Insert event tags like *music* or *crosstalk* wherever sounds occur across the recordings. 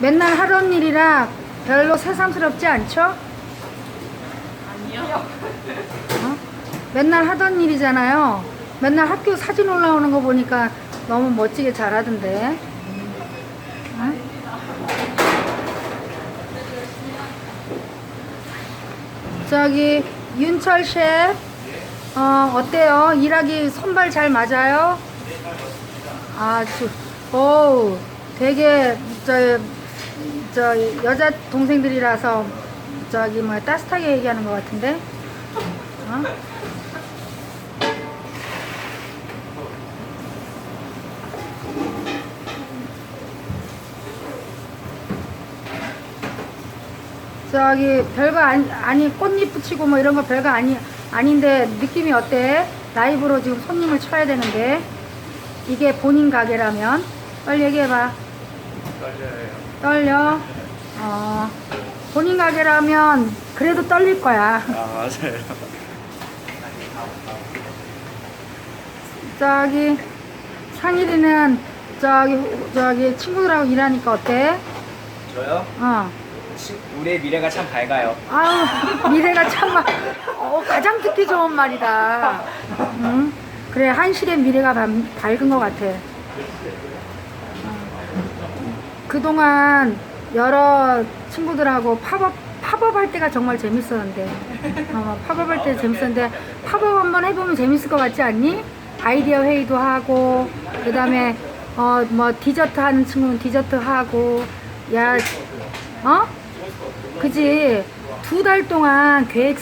맨날 하던 일이라 별로 새삼스럽지 않죠? 아니요. 어? 맨날 하던 일이잖아요. 맨날 학교 사진 올라오는 거 보니까 너무 멋지게 잘하던데. 어? 저기 윤철 셰프 어 어때요? 일하기 손발 잘 맞아요? 아주 오 되게 저, 저 여자 동생들이라서 저기 뭐 따뜻하게 얘기하는 것 같은데 어? 저기 별거 아니, 아니 꽃잎 붙이고 뭐 이런 거 별거 아니 아닌데 느낌이 어때? 라이브로 지금 손님을 쳐야 되는데 이게 본인 가게라면 빨리 얘기해봐. 떨려요. 떨려? 어 본인 가게라면 그래도 떨릴 거야. 아 맞아요. 저기 상일이는 저기 저기 친구들하고 일하니까 어때? 저요? 어. 치- 우리의 미래가 참 밝아요. 아유 미래가 참 마- 어, 가장 듣기 좋은 말이다. 응? 그래 한실의 미래가 밤- 밝은 것 같아. 어. 그동안 여러 친구들하고 팝업 팝업 할 때가 정말 재밌었는데 어, 팝업 할 때 재밌었는데 팝업 한번 해보면 재밌을 것 같지 않니? 아이디어 회의도 하고 그 다음에 어 뭐 디저트 하는 친구는 디저트 하고 야 어? 그지 두 달 동안 계획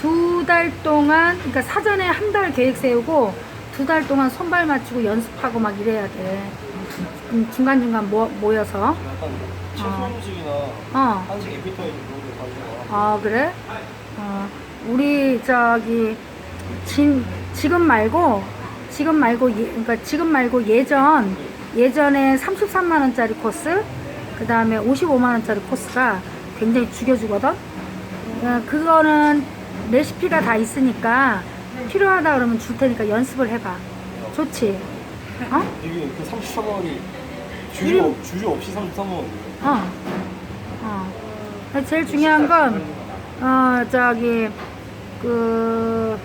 두 달 동안 그러니까 사전에 한 달 계획 세우고 두 달 동안 손발 맞추고 연습하고 막 이래야 돼 음, 중간중간 모, 모여서 채소 음식이나 어 한식 에피타이저 그런 거 가지고. 아 그래? 어, 우리 저기 진, 지금 말고 지금 말고 예, 그러니까 지금 말고 예전 예전에 33만 원짜리 코스 그 다음에 55만 원짜리 코스가 굉장히 죽여주거든. 어, 그거는 레시피가 다 있으니까 필요하다 그러면 줄 테니까 연습을 해봐. 좋지? 어? 이게 그 33만 원이 주류, 일인- 없- 주류 없이 33만 원이에요. 어. 어. 제일 중요한 건, 어, 저기, 그,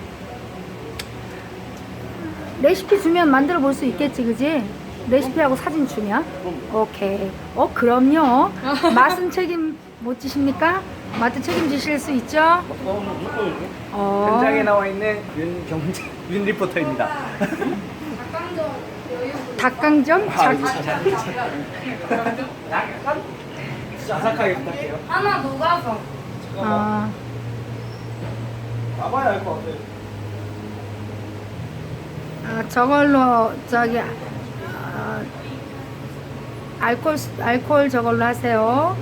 레시피 주면 만들어 볼 수 있겠지, 그지? 레시피하고 사진 주면? 오케이. 어, 그럼요. *laughs* 맛은 책임 못 지십니까? 맛도 책임지실 수 있죠? 어. 현장에 나와 있는 윤 경제 윤 리포터입니다. *laughs* 닭강정? 작, 자삭하게 부탁해요. 하나 녹아서. 어, 나봐야 알것 같아. 아, 저걸로, 저기, 아, 알콜, 알콜 저걸로 하세요.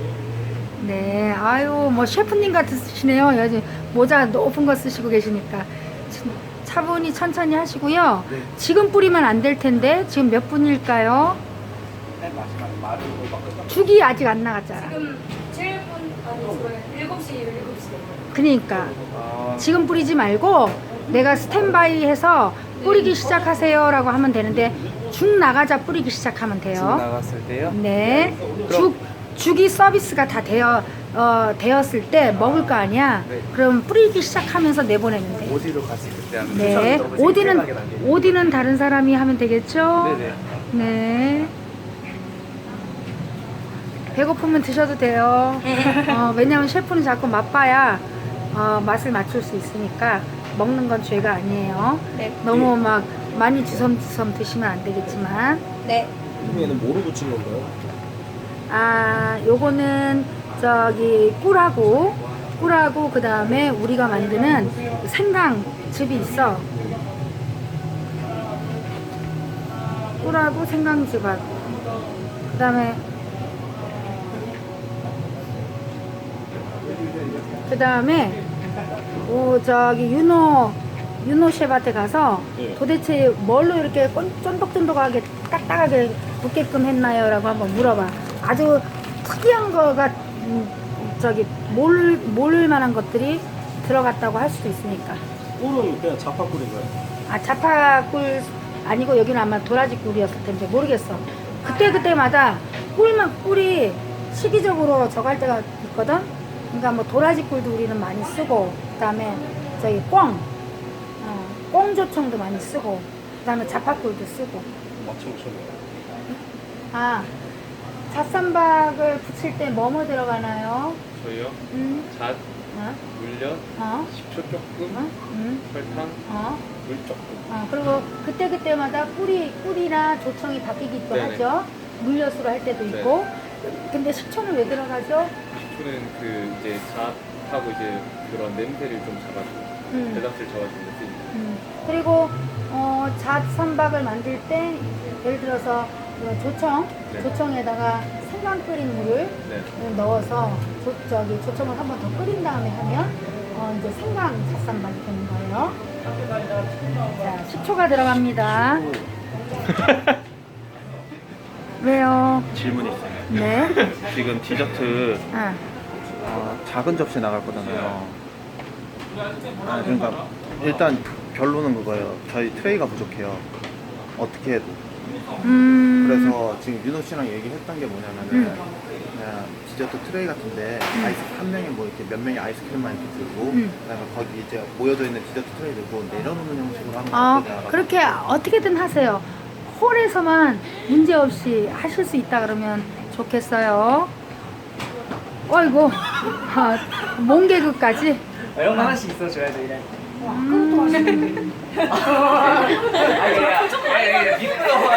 네, 아유, 뭐, 셰프님 같으시네요. 요즘 모자 높은 거 쓰시고 계시니까. 참, 차분히 천천히 하시고요. 지금 뿌리면 안 될 텐데, 지금 몇 분일까요? 마지막 말을 바꿔. 죽이 아직 안 나갔잖아. 지금 7분 아니 지금 7시 7시. 그러니까. 아, 지금 뿌리지 말고, 내가 스탠바이 해서 뿌리기 시작하세요. 라고 하면 되는데, 죽 나가자 뿌리기 시작하면 돼요. 나갔을 때요? 네. 죽, 죽이 서비스가 다 되어, 어, 되었을 때 먹을 거 아니야? 네. 그럼 뿌리기 시작하면서 내보내면 돼. 어디로 갔을 때 하면 네. 오디는. 오디는 다른 사람이 하면 되겠죠? 네네. 네. 배고프면 드셔도 돼요. 어, 왜냐면 셰프는 자꾸 맛봐야 어, 맛을 맞출 수 있으니까 먹는 건 죄가 아니에요. 네. 너무 막 많이 주섬주섬 드시면 안 되겠지만. 네. 이름에는 뭐로 붙인 건가요? 아, 요거는 저기 꿀하고 꿀하고 그 다음에 우리가 만드는 생강즙이 있어. 꿀하고 생강즙하고 그 다음에 그 다음에 오 저기 윤호 윤호 셰프한테 가서 네. 도대체 뭘로 이렇게 꼰- 쫀득쫀득하게 딱딱하게 붙게끔 했나요?라고 한번 물어봐. 아주 특이한 거가 음, 저기 모를 모를 만한 것들이 들어갔다고 할 수도 있으니까. 꿀은 그냥 자파꿀인가요? 아 자파꿀 아니고 여기는 아마 도라지 꿀이었을 텐데 모르겠어. 그때 그때마다 꿀만 꿀이 시기적으로 저갈 때가 있거든. 그러니까 뭐 도라지 꿀도 우리는 많이 쓰고, 그다음에 저기 꽁, 어, 꽁조청도 많이 쓰고, 그다음에 자파꿀도 쓰고. 맞춰보셨네요. 아, 잣삼박을 부칠 때 뭐뭐 들어가나요? 저희요? 음, 잣, 어, 물엿, 어, 식초 조금, 어, 음, 설탕, 어. 물 조금. 어, 그리고 그때 그때마다 꿀이 꿀이나 조청이 바뀌기도 네네. 하죠. 물엿으로 할 때도 네. 있고. 근데 식초는 왜 들어가죠? 식초는 그 이제 잣하고 이제 그런 냄새를 좀 잡아주고 음. 배닥을 잡아주는 데 쓰입니다. 음. 그리고 어, 잣 삼박을 만들 때 예를 들어서 그 조청, 네. 조청에다가 생강 끓인 물을 네. 넣어서 조, 저기 조청을 한 번 더 끓인 다음에 하면 어, 이제 생강 잣삼박이 되는 거예요. 자, 식초가 들어갑니다. *laughs* 왜요? 질문이 있어요. 네. *laughs* 지금 디저트 아, 어, 작은 접시 나갈 거잖아요. 아, 그러니까 일단 결론은 그거예요. 저희 트레이가 부족해요. 어떻게 해도. 음. 그래서 지금 윤호 씨랑 얘기했던 게 뭐냐면은 음. 그냥 디저트 트레이 같은데 아이스 한 명이 뭐 이렇게 몇 명이 아이스크림만 이렇게 들고 음. 그다음에 거기 이제 모여져 있는 디저트 트레이 들고 내려놓는 형식으로 하면 어, 어떠냐. 그렇게 어떻게든 하세요. 홀에서만 문제 없이 하실 수 있다 그러면 좋겠어요. 어이구, 아, 몽개그까지. 형 하나씩 있어줘야죠 이래. 음. 아니, 아니, 아니, 미끄러워.